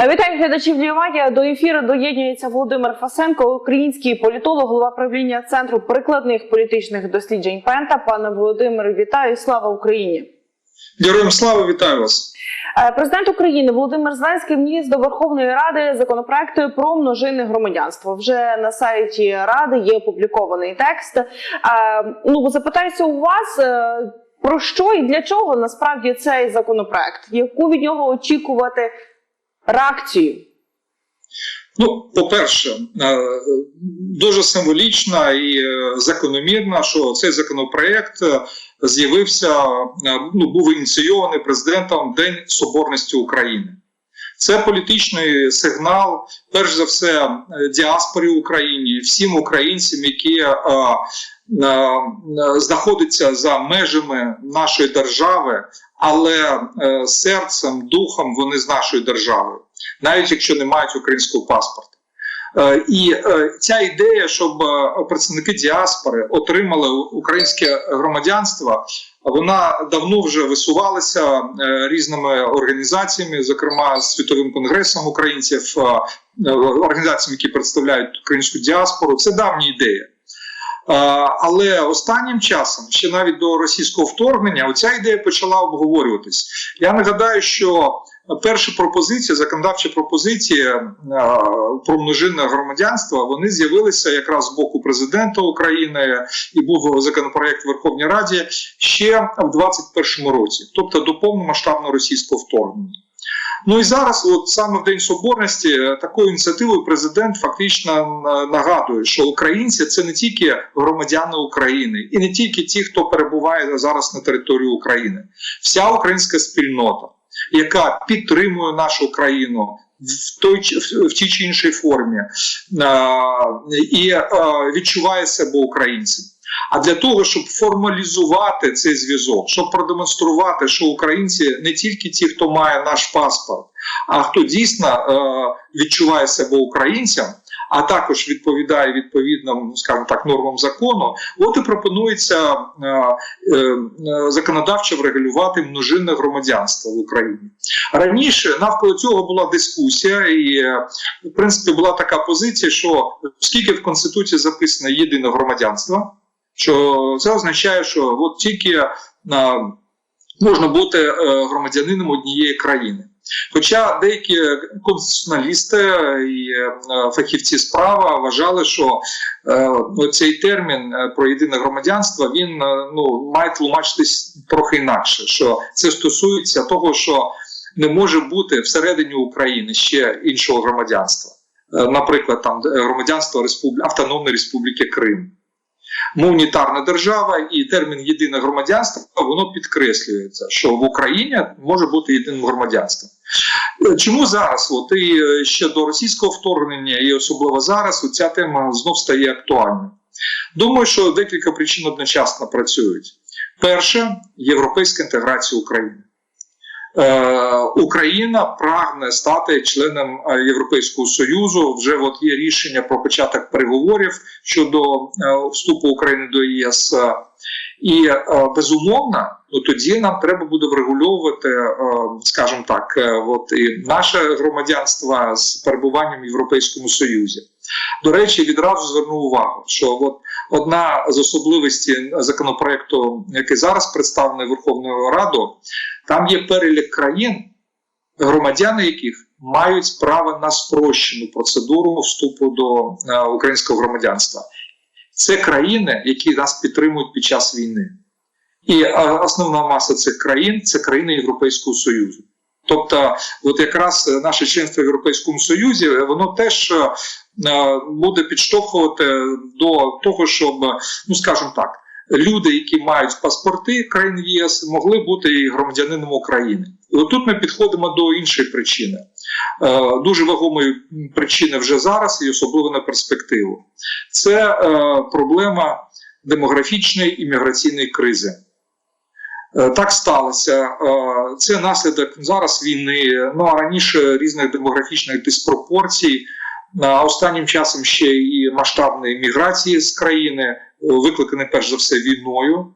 Е, Вітаю глядачів Лівадія. До ефіру доєднується Володимир Фасенко, український політолог, голова правління центру прикладних політичних досліджень Пента. Пане Володимире, вітаю! Слава Україні! Героям слава вітаю вас. Е, Президент України Володимир Зеленський вніс до Верховної Ради законопроекти про множинне громадянство. Вже на сайті Ради є опублікований текст. Е, Ну запитаюся у вас. Про що і для чого насправді цей законопроект? Яку від нього очікувати реакцію? Ну, по-перше, е, дуже символічно і е, закономірно, що цей законопроект е, з'явився, ну, був ініційований президентом День Соборності України. Це політичний сигнал, перш за все, діаспорі в Україні, всім українцям, які е, е, знаходяться за межами нашої держави, але серцем, духом вони з нашої держави, навіть якщо не мають українського паспорта. Е, І е, ця ідея, щоб е, представники діаспори отримали українське громадянство, вона давно вже висувалася різними організаціями, зокрема світовим конгресом українців, організаціями, які представляють українську діаспору. Це давня ідея. Але останнім часом, ще навіть до російського вторгнення, оця ідея почала обговорюватись. Я нагадаю, що перші пропозиції, законодавчі пропозиції е, про множинне громадянство, вони з'явилися якраз з боку президента України і був законопроект в Верховній Раді ще в 2021 році, тобто до повномасштабного російського вторгнення. Ну і зараз, от саме в День Соборності, е, такою ініціативою президент фактично е, нагадує, що українці це не тільки громадяни України, і не тільки ті, хто перебуває зараз на території України, вся українська спільнота, яка підтримує нашу країну. В той в- тій чи іншій формі і е, відчуває себе українцем. А для того, щоб формалізувати цей зв'язок, щоб продемонструвати, що українці не тільки ті, хто має наш паспорт, а хто дійсно е, відчуває себе українцем, а також відповідає відповідним, скажімо так, нормам закону, от і пропонується е, е, законодавчо врегулювати множинне громадянство в Україні. Раніше навколо цього була дискусія, і е, в принципі була така позиція, що оскільки в конституції записано єдине громадянство, що це означає, що от тільки можна бути громадянином однієї країни. Хоча деякі конституціоналісти і е, фахівці справа вважали, що е, цей термін е, про єдине громадянство він е, ну, має тлумачитись трохи інакше, що це стосується того, що не може бути всередині України ще іншого громадянства, Е, наприклад, там е, громадянство Республі... Автономної Республіки Крим. Ми унітарна держава, і термін єдине громадянство воно підкреслюється, що в Україні може бути єдиним громадянством. Чому зараз? От і е, ще до російського вторгнення, і особливо зараз, ця тема знов стає актуальною. Думаю, що декілька причин одночасно працюють. Перше європейська інтеграція України. Е, Україна прагне стати членом е, Європейського союзу. Вже от є рішення про початок переговорів щодо е, вступу України до ЄС. І безумовно, ну тоді нам треба буде врегульовувати, скажімо так, от і наше громадянство з перебуванням в Європейському Союзі. До речі, відразу зверну увагу, що от одна з особливостей законопроекту, який зараз представлений Верховною Радою, там є перелік країн, громадяни яких мають право на спрощену процедуру вступу до е, українського громадянства. Це країни, які нас підтримують під час війни. І е, основна маса цих країн це країни Європейського Союзу. Тобто, от якраз наше членство в Європейському Союзі, воно теж е, буде підштовхувати до того, щоб, ну скажімо так, люди, які мають паспорти країн ЄС, могли бути і громадянином України. І отут ми підходимо до іншої причини, Е, дуже вагомої причини вже зараз, і особливо на перспективу. Це е, проблема демографічної імміграційної кризи. Е, Так сталося. Е, Це наслідок зараз війни, ну а раніше різних демографічних диспропорцій. А останнім часом ще і масштабної міграції з країни, е, викликані перш за все війною.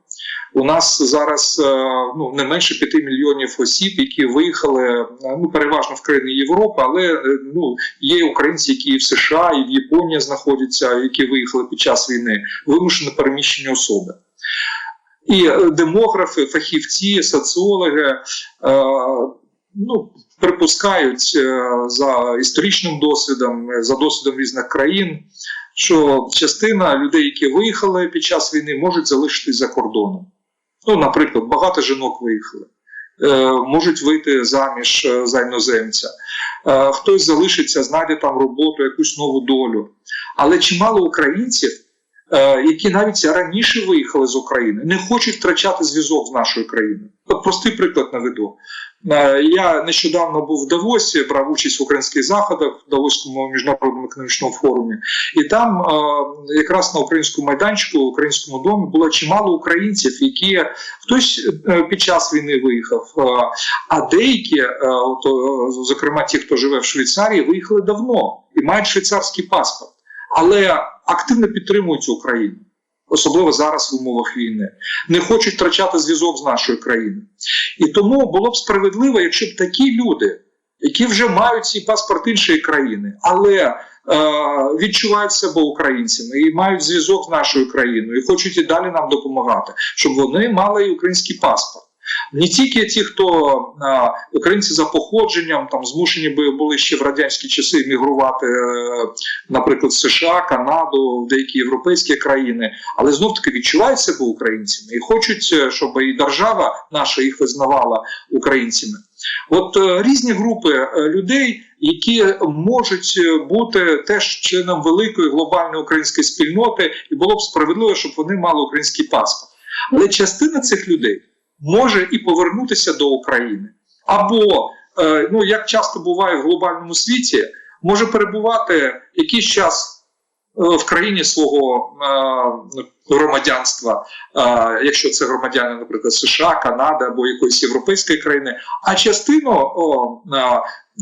У нас зараз е, ну не менше 5 мільйонів осіб, які виїхали е, ну переважно в країни Європи, але е, ну є українці, які і в США, і в Японії знаходяться, які виїхали під час війни, вимушено переміщені особи. І е, демографи, фахівці, соціологи е, ну, припускають е, за історичним досвідом, за досвідом різних країн, що частина людей, які виїхали під час війни, можуть залишитись за кордоном. Ну, наприклад, багато жінок виїхали, можуть вийти заміж за іноземця. Хтось залишиться, знайде там роботу, якусь нову долю. Але чимало українців, які навіть раніше виїхали з України, не хочуть втрачати зв'язок з нашою країною. От простий приклад наведу. Е, Я нещодавно був в Давосі, брав участь в українських заходах в Давоському міжнародному економічному форумі, і там е, якраз на українському майданчику, українському домі було чимало українців, які хтось е, під час війни виїхав, е, а деякі, е, е, зокрема ті, хто живе в Швейцарії, виїхали давно і мають швейцарський паспорт, але активно підтримують Україну. Особливо зараз в умовах війни, не хочуть втрачати зв'язок з нашою країною. І тому було б справедливо, якщо б такі люди, які вже мають цей паспорт іншої країни, але е, відчувають себе українцями і мають зв'язок з нашою країною, і хочуть і далі нам допомагати, щоб вони мали і український паспорт. Не тільки ті, хто українці за походженням там змушені би були ще в радянські часи мігрувати, е, наприклад, США, Канаду, в деякі європейські країни, але знов таки відчувають себе українцями і хочуть, е, щоб і держава наша їх визнавала українцями. От е, різні групи людей, які можуть бути теж членом великої глобальної української спільноти, і було б справедливо, щоб вони мали український паспорт. Але частина цих людей може і повернутися до України, або е, ну як часто буває в глобальному світі, може перебувати якийсь час е, в країні свого е, громадянства, якщо це громадяни, наприклад, США, Канада або якоїсь європейської країни, а частину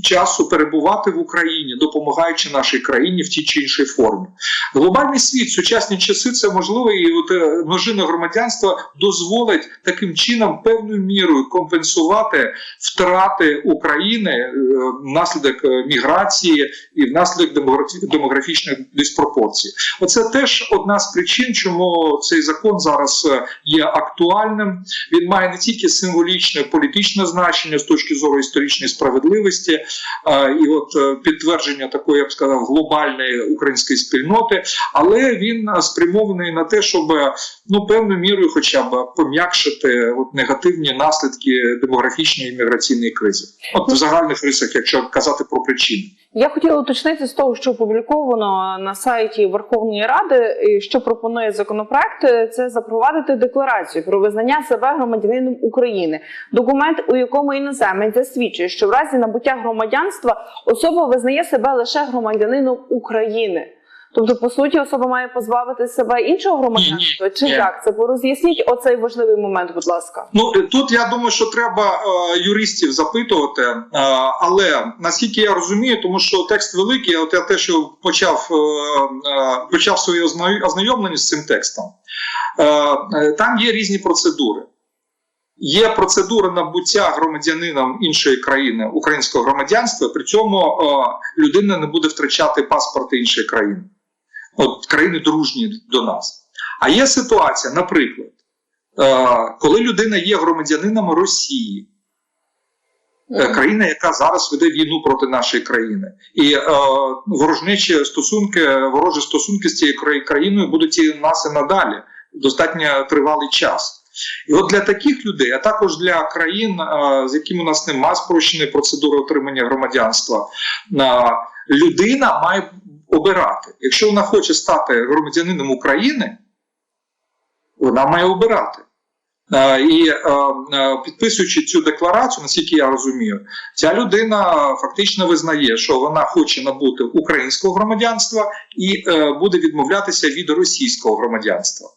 часу перебувати в Україні, допомагаючи нашій країні в тій чи іншій формі. Глобальний світ, сучасні часи, це можливо, і от е, множинне громадянство дозволить таким чином певною мірою компенсувати втрати України е, внаслідок е, міграції і внаслідок демографі- демографічних диспропорцій. Оце теж одна з причин, чому цей закон зараз є актуальним. Він має не тільки символічне політичне значення з точки зору історичної справедливості, і от е, підтвердження такої, я б сказав, глобальної української спільноти, але він е, спрямований на те, щоб е, ну певною мірою, хоча б пом'якшити от негативні наслідки демографічної і міграційної кризи. От в загальних рисах, якщо казати про причини. Я хотіла уточнити з того, що опубліковано на сайті Верховної Ради, що пропонує законопроект, це запровадити декларацію про визнання себе громадянином України. Документ, у якому іноземець засвідчує, що в разі набуття громадянства особа визнає себе лише громадянином України. Тобто, по суті, особа має позбавити себе іншого громадянства. Чи як це пороз'ясніть оцей важливий момент, будь ласка. Ну тут я думаю, що треба е, юристів запитувати, е, але наскільки я розумію, тому що текст великий, от я те, що почав, е, е, почав своє ознайомлення з цим текстом, е, е, там є різні процедури. Є процедура набуття громадянином іншої країни українського громадянства, при цьому е, людина не буде втрачати паспорт іншої країни, от країни дружні до нас. А є ситуація, наприклад. Е, коли людина є громадянином Росії, е, країна, яка зараз веде війну проти нашої країни, і е, ворожнечі стосунки, ворожі стосунки з цією країною будуть і нас і надалі достатньо тривалий час. І от для таких людей, а також для країн, з якими у нас немає спрощеної процедури отримання громадянства, людина має обирати. Якщо вона хоче стати громадянином України, вона має обирати. І підписуючи цю декларацію, наскільки я розумію, ця людина фактично визнає, що вона хоче набути українського громадянства і е, буде відмовлятися від російського громадянства.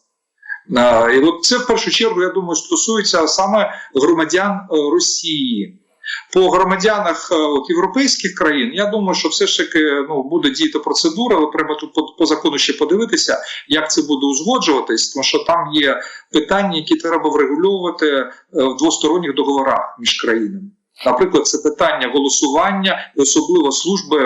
Е, І от це в першу чергу, я думаю, стосується саме громадян е, Росії. По громадянах е, от, європейських країн, я думаю, що все ж таки ну, буде діяти процедура, але треба тут по, по закону ще подивитися, як це буде узгоджуватись, тому що там є питання, які треба врегульовувати в двосторонніх договорах між країнами. Наприклад, це питання голосування, особливо служби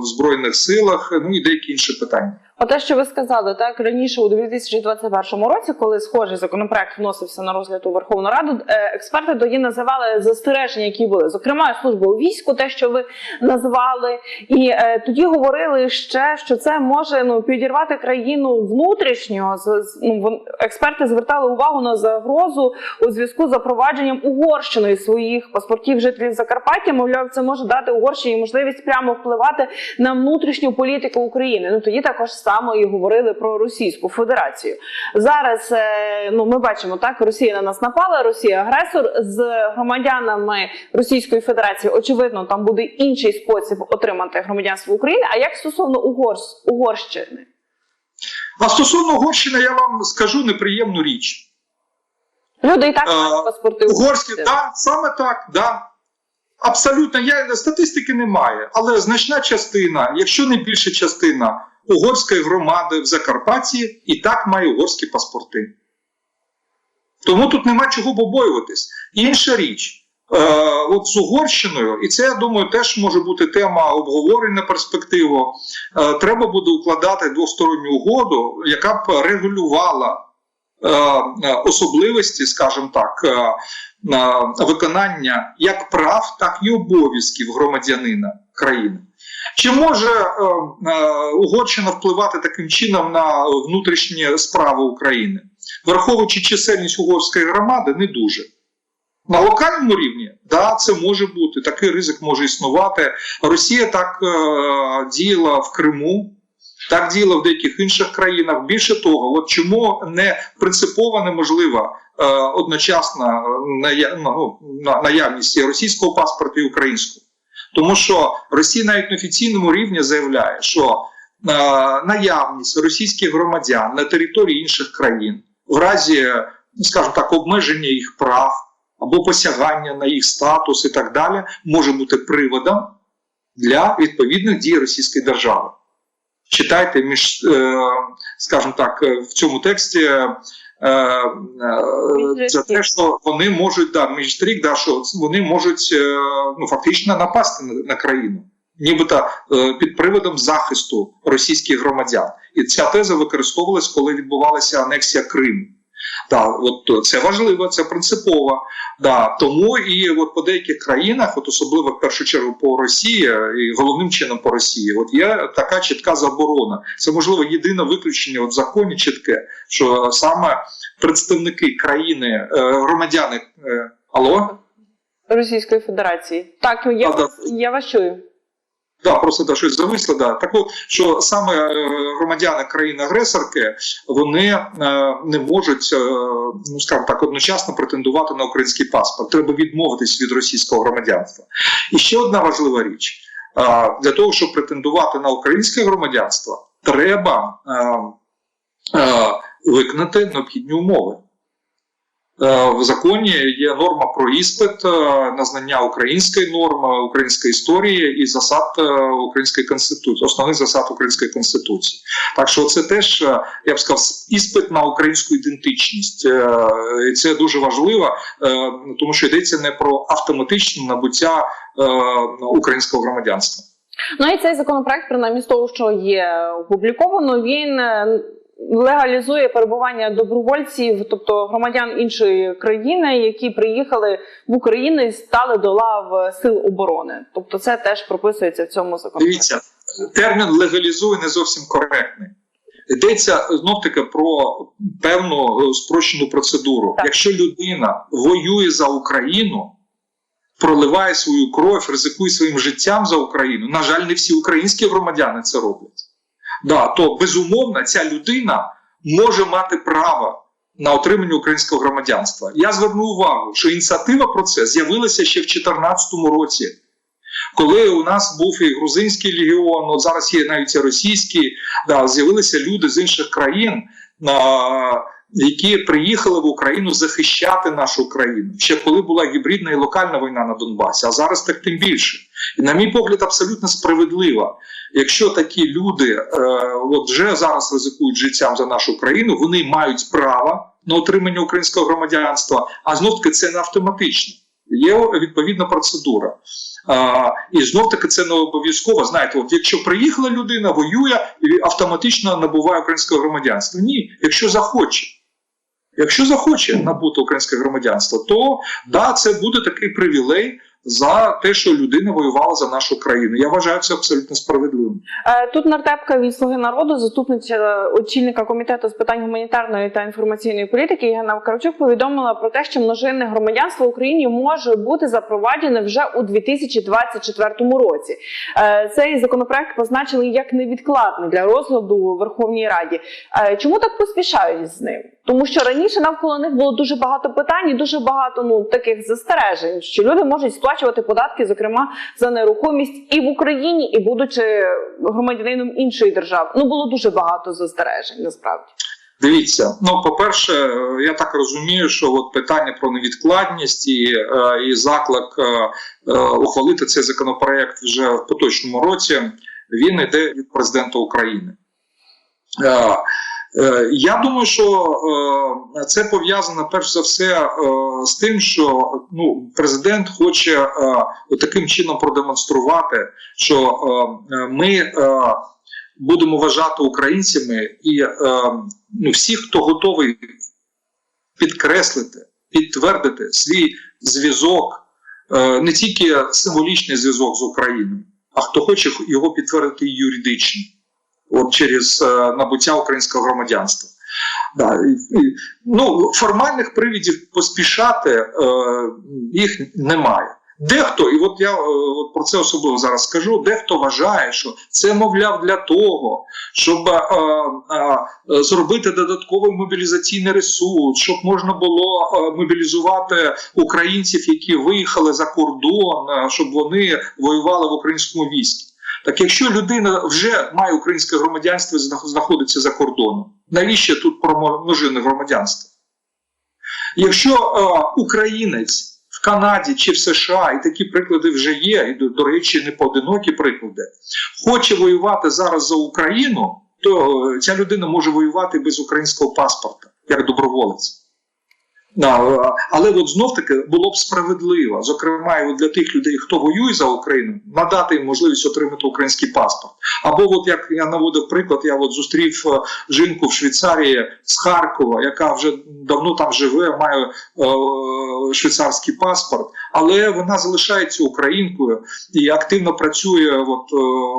в збройних силах, ну і деякі інші питання. О те, що ви сказали, так раніше у 2021 році, коли схожий законопроект вносився на розгляд у Верховну Раду, е, експерти тоді називали застереження, які були зокрема служба у війську, те, що ви назвали, і е, тоді говорили ще, що це може ну підірвати країну внутрішньо. З- ну, експерти звертали увагу на загрозу у зв'язку з запровадженням Угорщиною своїх паспортів жителів Закарпаття. Мовляв, це може дати Угорщині можливість прямо впливати на внутрішню політику України. Ну тоді також само і говорили про Російську Федерацію. Зараз е, ну ми бачимо так, Росія на нас напала, Росія агресор з громадянами Російської Федерації. Очевидно, там буде інший спосіб отримати громадянство України. А як стосовно Угорс Угорщини? А стосовно Угорщини, я вам скажу неприємну річ. Люди і так Е, мають паспорти Угорські, так, саме так, да. Абсолютно, я статистики немає, але значна частина, якщо не більша частина угорської громади в Закарпатті і так має угорські паспорти. Тому тут нема чого побоюватись. Інша річ. Е, от з Угорщиною, і це я думаю, теж може бути тема обговорень на перспективу. Е, треба буде укладати двосторонню угоду, яка б регулювала е, особливості, скажімо так, виконання як прав, так і обов'язків громадянина країни. Чи може е, е, Угорщина впливати таким чином на внутрішні справи України? Враховуючи чисельність угорської громади, не дуже. На локальному рівні, да, це може бути, такий ризик може існувати. Росія так е, діяла в Криму, так діяла в деяких інших країнах. Більше того, от чому не принципово неможлива е, одночасна ная, ну, наявність і російського паспорту і українського. Тому що Росія навіть на офіційному рівні заявляє, що е, наявність російських громадян на території інших країн в разі, ну, скажімо так, обмеження їх прав або посягання на їх статус і так далі, може бути приводом для відповідних дій Російської держави. Читайте між, скажем скажімо так, е, в цьому тексті. е, е, Це те, що вони можуть да, міжстрік, да, що вони можуть е, ну, фактично напасти на, на країну, нібито е, під приводом захисту російських громадян. І ця теза використовувалась, коли відбувалася анексія Криму. Да, от це важливо, це принципово. Да, тому і от по деяких країнах, от особливо в першу чергу по Росії, і головним чином по Росії, от є така чітка заборона. Це можливо єдине виключення от в законі чітке, що саме представники країни, е, громадяни. е, Алло? Російської Федерації. Так, я, А, да. я вас чую. Да, просто да, щось зависло. Да. Так от, що саме е, громадяни країни-агресорки вони е, не можуть, е, ну скажімо так, одночасно претендувати на український паспорт. Треба відмовитись від російського громадянства. І ще одна важлива річ: для того, щоб претендувати на українське громадянство, треба виконати необхідні умови. Е, В законі є норма про іспит е, на знання української норми, української історії і засад е, української конституції, основних засад української конституції. Так що це теж я б сказав іспит на українську ідентичність. І це дуже важливо, тому що йдеться не про автоматичне набуття українського громадянства. Ну і цей законопроект, принаймні з того, що є опубліковано, він легалізує перебування добровольців, тобто громадян іншої країни, які приїхали в Україну і стали до лав сил оборони. Тобто, це теж прописується в цьому законопроекті. Дивіться, термін легалізує не зовсім коректний. Йдеться знов таки про певну е, спрощену процедуру. Так. Якщо людина воює за Україну, проливає свою кров, ризикує своїм життям за Україну. На жаль, не всі українські громадяни це роблять. Да, то безумовно ця людина може мати право на отримання українського громадянства. Я зверну увагу, що ініціатива про це з'явилася ще в 2014 році коли у нас був і грузинський легіон, от зараз є навіть і російський, да, з'явилися люди з інших країн, а, які приїхали в Україну захищати нашу країну, ще коли була гібридна і локальна війна на Донбасі, а зараз так тим більше. І, на мій погляд, абсолютно справедливо. Якщо такі люди е, от вже зараз ризикують життям за нашу країну, вони мають право на отримання українського громадянства, а знов таки це не автоматично. Є відповідна процедура. А, і знов таки це не обов'язково. Знаєте, от якщо приїхала людина, воює і автоматично набуває українського громадянства. Ні, якщо захоче. Якщо захоче набути українське громадянство, то да, це буде такий привілей за те, що людина воювала за нашу країну. Я вважаю це абсолютно справедливим. Е, Тут нардепка від Слуги народу, заступниця е, очільника комітету з питань гуманітарної та інформаційної політики Євгена Карачук повідомила про те, що множинне громадянство в Україні може бути запроваджене вже у 2024 році. Е, Цей законопроект позначили як невідкладний для розгляду у Верховній Раді. Чому так поспішають з ним? Тому що раніше навколо них було дуже багато питань і дуже багато ну таких застережень, що люди можуть сплачувати податки, зокрема за нерухомість і в Україні, і будучи громадянином іншої держави. Ну було дуже багато застережень. Насправді Дивіться, ну по-перше, я так розумію, що от питання про невідкладність і, е, і заклик е, е, ухвалити цей законопроект вже в поточному році. Він йде від президента України. Е, Я думаю, що е, це пов'язано перш за все е, з тим, що ну, президент хоче таким чином продемонструвати, що ми будемо вважати українцями і ну, всі, хто готовий підкреслити, підтвердити свій зв'язок, не тільки символічний зв'язок з Україною, а хто хоче його підтвердити юридично, от через е, набуття українського громадянства. Да, ну, формальних привідів поспішати е, їх немає. Дехто, і от я е, от про це особливо зараз скажу, дехто вважає, що це, мовляв, для того, щоб е, е, зробити додатковий мобілізаційний ресурс, щоб можна було е, мобілізувати українців, які виїхали за кордон, е, щоб вони воювали в українському війську. Так якщо людина вже має українське громадянство і знаходиться за кордоном, навіщо тут про громадянство? Якщо е, українець в Канаді чи в США, і такі приклади вже є, і до, до речі, не поодинокі приклади, хоче воювати зараз за Україну, то е, ця людина може воювати без українського паспорта, як доброволець. Е, але от знов таки було б справедливо, зокрема, і для тих людей, хто воює за Україну, надати їм можливість отримати український паспорт. Або, от як я наводив приклад, я от зустрів е, жінку в Швейцарії з Харкова, яка вже давно там живе, має е, швейцарський паспорт, але вона залишається українкою і активно працює от, е,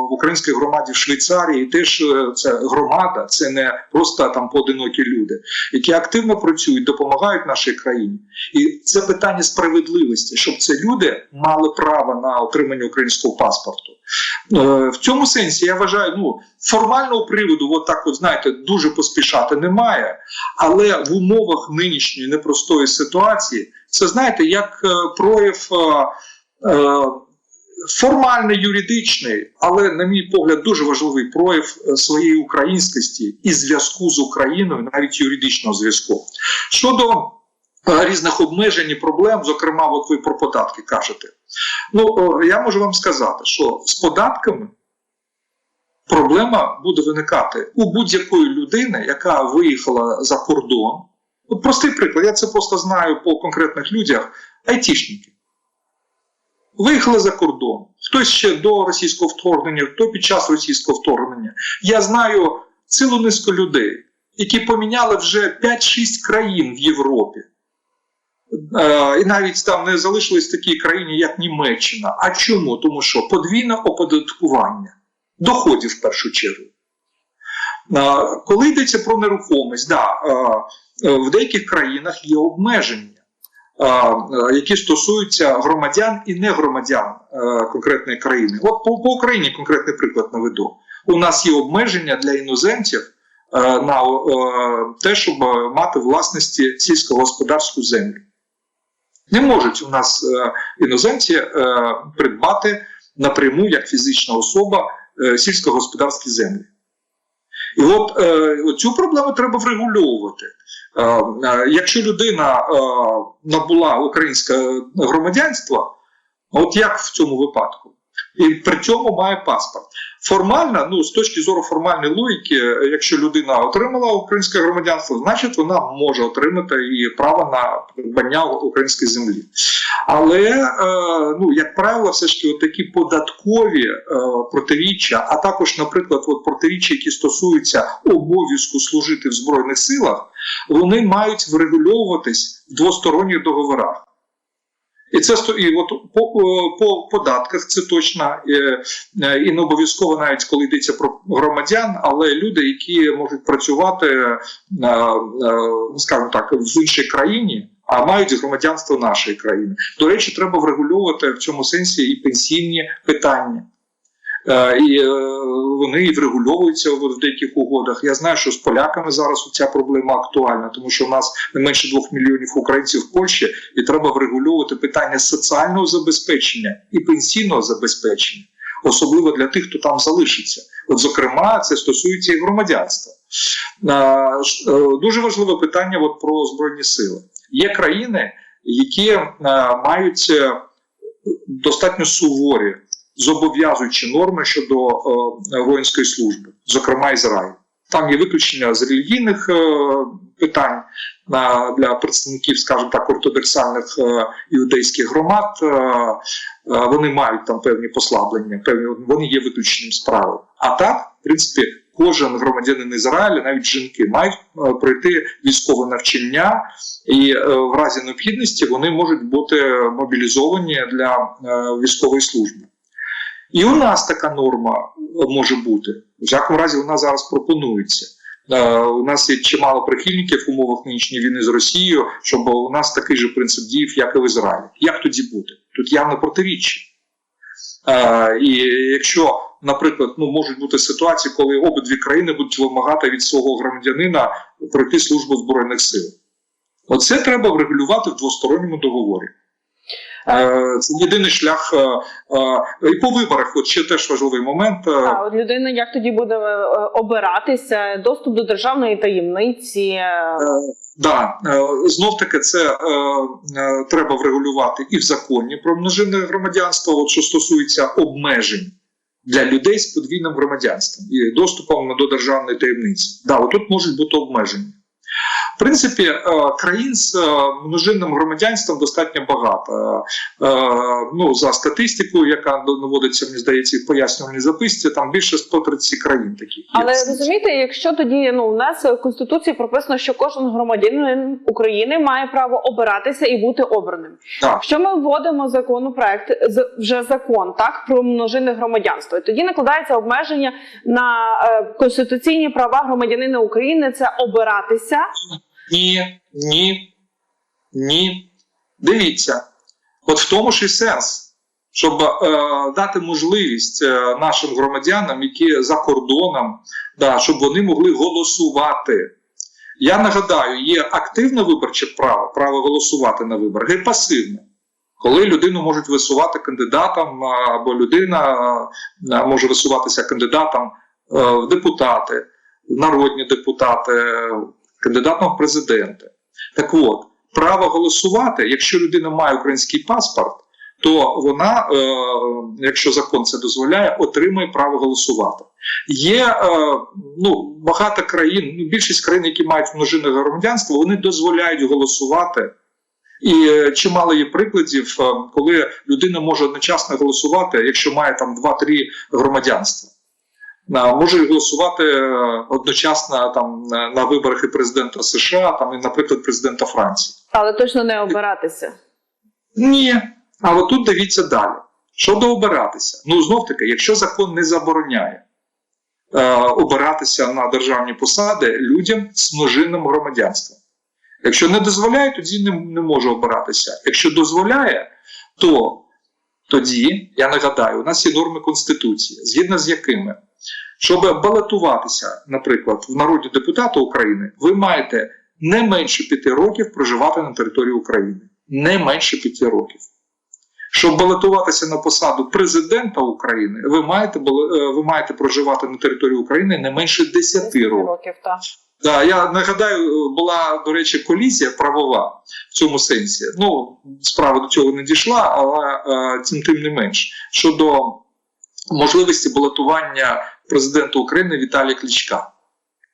в українській громаді в Швейцарії. І теж це громада, це не просто там поодинокі люди, які активно працюють, допомагають нашій країні. І це питання справедливості, щоб ці люди мали право на отримання українського паспорту. Е, В цьому сенсі я вважаю, ну формального приводу, от так, от знаєте, дуже поспішати немає. Але в умовах нинішньої непростої ситуації, це знаєте, як е, прояв. е, е, Формальний юридичний, але, на мій погляд, дуже важливий прояв е, своєї українськості і зв'язку з Україною, навіть юридичного зв'язку. Щодо різних обмежень і проблем, зокрема, от ви про податки кажете. Ну, я можу вам сказати, що з податками проблема буде виникати у будь-якої людини, яка виїхала за кордон. От простий приклад, я це просто знаю по конкретних людях, айтішники. Виїхали за кордон. Хтось ще до російського вторгнення, хто під час російського вторгнення. Я знаю цілу низку людей, які поміняли вже 5-6 країн в Європі. Е, і навіть там не залишились такі країни, як Німеччина. А чому? Тому що подвійне оподаткування доходів в першу чергу. Е, Коли йдеться про нерухомість, да, е, в деяких країнах є обмеження, які стосуються громадян і негромадян конкретної країни. От по, по Україні конкретний приклад наведу. У нас є обмеження для іноземців на те, щоб мати власності сільськогосподарську землю. Не можуть у нас е, іноземці е, придбати напряму як фізична особа е, сільськогосподарські землі. І от цю проблему треба врегульовувати. Якщо людина набула українське громадянство, от як в цьому випадку? І при цьому має паспорт. Формально, ну з точки зору формальної логіки, е, якщо людина отримала українське громадянство, значить вона може отримати і право на придбання української землі. Але, е, ну, як правило, все ж таки такі податкові е, протиріччя, а також, наприклад, от протиріччя, які стосуються обов'язку служити в Збройних силах, вони мають врегульовуватись в двосторонніх договорах. І це і от по, по податках це точно е, е, і не обов'язково навіть коли йдеться про громадян, але люди, які можуть працювати, е, скажімо так, в іншій країні, а мають громадянство нашої країни. До речі, треба врегульовувати в цьому сенсі і пенсійні питання. Е, І е, вони врегульовуються в в деяких угодах. Я знаю, що з поляками зараз ця проблема актуальна, тому що у нас не менше двох мільйонів українців в Польщі, і треба врегульовувати питання соціального забезпечення і пенсійного забезпечення, особливо для тих, хто там залишиться. От, зокрема, це стосується і громадянства. Е, Дуже важливе питання от про збройні сили. Є країни, які мають достатньо суворі зобов'язуючі норми щодо е, воїнської служби, зокрема Ізраїль. Там є виключення з релігійних е, питань для представників, скажімо так, ортодоксальних е, іудейських громад. Вони мають там певні послаблення, певні вони є виключенням справи. А так, в принципі, кожен громадянин Ізраїля, навіть жінки, мають пройти військове навчання, і в разі необхідності вони можуть бути мобілізовані для військової служби. І у нас така норма е, може бути. У всякому разі, вона зараз пропонується. Е, У нас є чимало прихильників в умовах нинішньої війни з Росією, щоб у нас такий же принцип діяв, як і в Ізраїлі. Як тоді бути? Тут явне протиріччя. Е, І якщо, наприклад, ну можуть бути ситуації, коли обидві країни будуть вимагати від свого громадянина пройти службу збройних сил, оце треба врегулювати в двосторонньому договорі. Е, Це єдиний шлях. е, е, І по виборах, от ще теж важливий момент. е, от людина як тоді буде обиратися, доступ до державної таємниці. Да, знов таки це е, е, треба врегулювати і в законі про множинне громадянство, от що стосується обмежень для людей з подвійним громадянством і доступом до державної таємниці. Да, от тут можуть бути обмеження. В принципі, е, країн з е, множинним громадянством достатньо багато. Е, Ну, за статистикою, яка наводиться, мені здається, в пояснювальній записці, там більше 130 країн таких. є. Але розумієте, якщо тоді ну у нас в конституції прописано, що кожен громадянин України має право обиратися і бути обраним. Так. Якщо ми вводимо законопроект, вже закон так про множинне громадянство, і тоді накладається обмеження на конституційні права громадянина України це обиратися. Ні, ні, ні. Дивіться, от в тому ж і сенс, щоб е, дати можливість е, нашим громадянам, які за кордоном, да, щоб вони могли голосувати. Я нагадаю, є активне виборче право, право голосувати на виборах, і пасивне. Коли людину можуть висувати кандидатом, або людина а, може висуватися кандидатом е, в депутати, народні депутати, кандидатом в президенти. Так от, право голосувати, якщо людина має український паспорт, то вона, е, якщо закон це дозволяє, отримує право голосувати. Є е, ну, багато країн, ну, більшість країн, які мають множинне громадянство, вони дозволяють голосувати. І е, чимало є прикладів, е, коли людина може одночасно голосувати, якщо має там 2-3 громадянства. Може голосувати е, одночасно там на, на виборах і президента США, там і, наприклад, президента Франції. Але точно не обиратися. Ні. Але тут дивіться далі. Щодо обиратися, ну знов таки, якщо закон не забороняє е, обиратися на державні посади людям з множинним громадянством. Якщо не дозволяє, тоді не, не може обиратися. Якщо дозволяє, то тоді, я нагадаю, у нас є норми Конституції, згідно з якими, щоб балотуватися, наприклад, в народні депутати України, ви маєте не менше п'яти років проживати на території України. Не менше п'яти років. Щоб балотуватися на посаду президента України, ви маєте е, ви маєте проживати на території України не менше 10 років. років так. Да, я нагадаю, була до речі колізія правова в цьому сенсі. Ну справа до цього не дійшла, але е, тим тим не менш щодо можливості балотування президента України Віталія Кличка.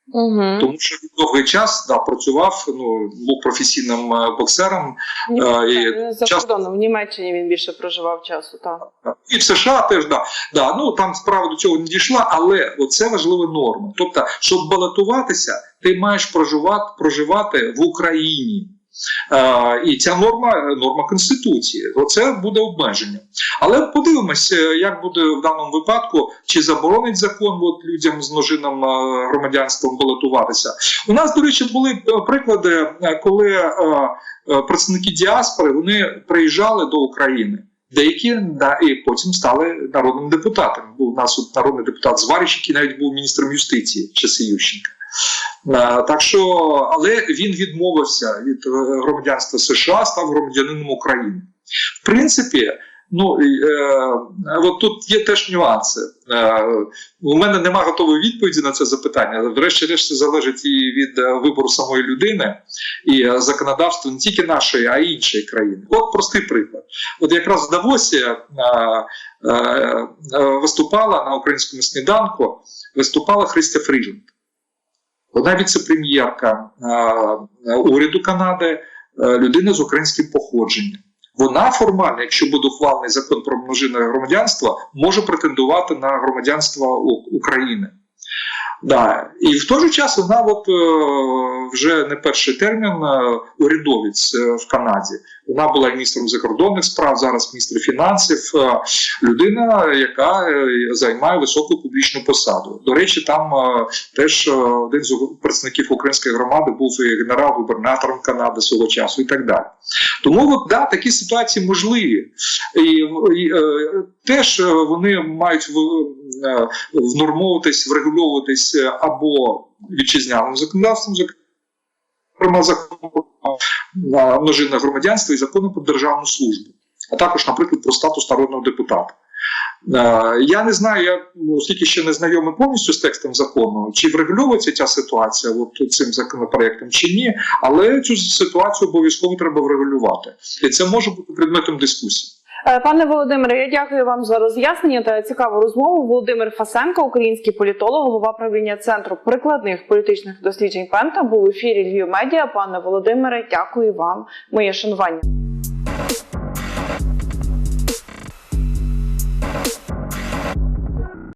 Угу. Тому що він довгий час да, працював, ну був професійним е, боксером е, і За часто- кордоном в Німеччині він більше проживав часу. Так. і в США теж да. Да, ну там справа до цього не дійшла, але це важлива норма. Тобто, щоб балотуватися, ти маєш проживати, проживати в Україні. Е, і ця норма норма конституції. Оце буде обмеження. Але подивимося, як буде в даному випадку, чи заборонить закон от, людям з множинним е, громадянством балотуватися. У нас, до речі, були е, приклади, е, коли е, е, представники діаспори вони приїжджали до України. Деякі да, і потім стали народними депутатами. Був у нас от народний депутат Зварич, який навіть був міністром юстиції часи Ющенка. Е, Так що, але він відмовився від е, громадянства США, став громадянином України. В принципі, ну е, от тут є теж нюанси. Е, у мене немає готової відповіді на це запитання. Врешті-решт, це залежить і від е, вибору самої людини і законодавства не тільки нашої, а й іншої країни. От простий приклад. От якраз в Давосі е, е, виступала на українському сніданку, виступала Христя Фріжент. Вона віце-прем'єрка е, уряду Канади, е, людина з українським походженням. Вона формально, якщо буде ухвалений закон про множинне громадянство, може претендувати на громадянство України. Да. І в той же час вона от, е, вже не перший термін е, урядовець е, в Канаді. Вона була міністром закордонних справ, зараз міністр фінансів. Людина, яка займає високу публічну посаду. До речі, там теж один з представників української громади був і генерал-губернатором Канади свого часу, і так далі. Тому от, да, такі ситуації можливі. І, і е, теж вони мають внормовуватись, врегульовуватись е, або вітчизняним законодавством, зокрема законом на множинне громадянство і законом про державну службу, а також, наприклад, про статус народного депутата. Е, Я не знаю, я ну, оскільки ще не знайомий повністю з текстом закону, чи врегульовується ця ситуація от цим законопроектом чи ні, але цю ситуацію обов'язково треба врегулювати, і це може бути предметом дискусії. Е, Пане Володимире, я дякую вам за роз'яснення та цікаву розмову. Володимир Фасенко, український політолог, голова правління центру прикладних політичних досліджень Пента, був в ефірі Львів Медіа. Пане Володимире, дякую вам. Моє шанування.